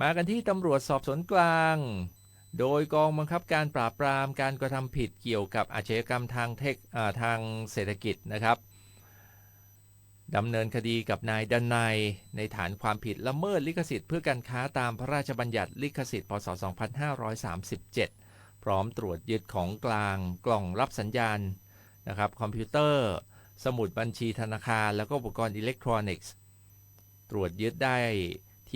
มากันที่ตำรวจสอบสวนกลาง โดยกองบังคับการปราบปรามการกระทำผิดเกี่ยวกับอาชญากรรมทางเทคทางเศรษฐกิจนะครับดำเนินคดีกับนายดันไนในฐานความผิดละเมิดลิขสิทธิ์เพื่อการค้าตามพระราชบัญญัติลิขสิทธิ์พศ 2537 พร้อมตรวจยึดของกลางกล่องรับสัญญาณนะครับคอมพิวเตอร์ สมุดบัญชีธนาคาร แล้วก็อุปกรณ์อิเล็กทรอนิกส์ ตรวจยึดได้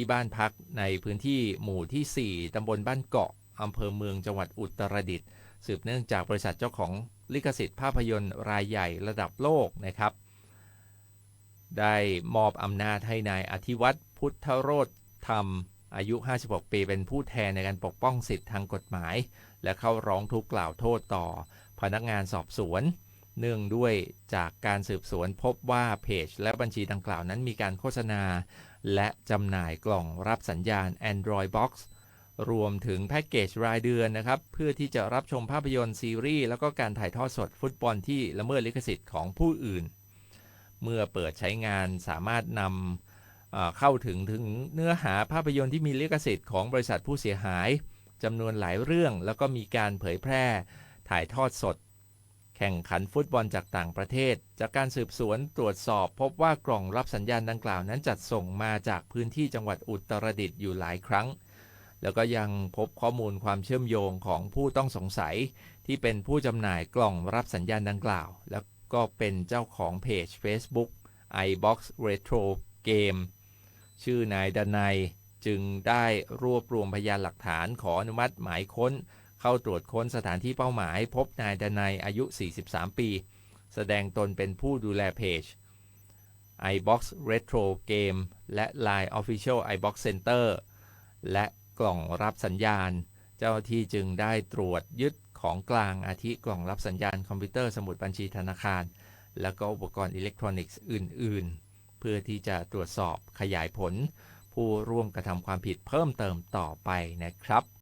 ที่บ้านพักในพื้นที่หมู่ที่ 4ตำบลบ้านเกาะอำเภอเมืองจังหวัดอุตรดิตถ์สืบเนื่องจากบริษัทเจ้าของลิขสิทธิ์ภาพยนตร์รายใหญ่ระดับโลกนะครับ ได้มอบอำนาจให้นายอธิวัตรพุทธโรธธรรม อายุ 56 ปีเป็นผู้แทนในการปกป้องสิทธิทางกฎหมาย และเข้าร้องทุกข์กล่าวโทษต่อพนักงานสอบสวน เนื่องด้วยจากการสืบสวนพบว่าเพจและบัญชีดังกล่าวนั้นมีการโฆษณา และจำหน่ายกล่องรับสัญญาณ Android Box รวมถึงแพ็กเกจรายเดือนนะครับ เพื่อที่จะรับชมภาพยนตร์ซีรีส์ แล้วก็การถ่ายทอดสดฟุตบอลที่ละเมิดลิขสิทธิ์ของผู้อื่น เมื่อเปิดใช้งานสามารถนำเข้าถึงถึงเนื้อหาภาพยนตร์ที่มีลิขสิทธิ์ของบริษัทผู้เสียหายจำนวนหลายเรื่อง แล้วก็มีการเผยแพร่ถ่ายทอดสด แข่งขันฟุตบอลจากต่างประเทศ จากการสืบสวนตรวจสอบพบว่ากล่องรับสัญญาณดังกล่าวนั้นจัดส่งมาจากพื้นที่จังหวัดอุตรดิตถ์อยู่หลายครั้ง แล้วก็ยังพบข้อมูลความเชื่อมโยงของผู้ต้องสงสัย ที่เป็นผู้จำหน่ายกล่องรับสัญญาณดังกล่าว แล้วก็เป็นเจ้าของเพจ Facebook iBox Retro Game ชื่อนายดนัยจึงได้รวบรวมพยานหลักฐานขออนุมัติหมายค้น เข้าตรวจค้นสถานที่เป้าหมาย พบนายดนัยอายุ 43 ปี แสดงตนเป็นผู้ดูแลเพจ iBox Retro Game และ Line Official iBox Center และกล่องรับสัญญาณ เจ้าหน้าที่จึงได้ตรวจยึดของกลางอาทิกล่องรับสัญญาณคอมพิวเตอร์สมุดบัญชีธนาคาร แล้วก็อุปกรณ์อิเล็กทรอนิกส์อื่น ๆ เพื่อที่จะตรวจสอบขยายผล ผู้ร่วมกระทำความผิดเพิ่มเติมต่อไปนะครับ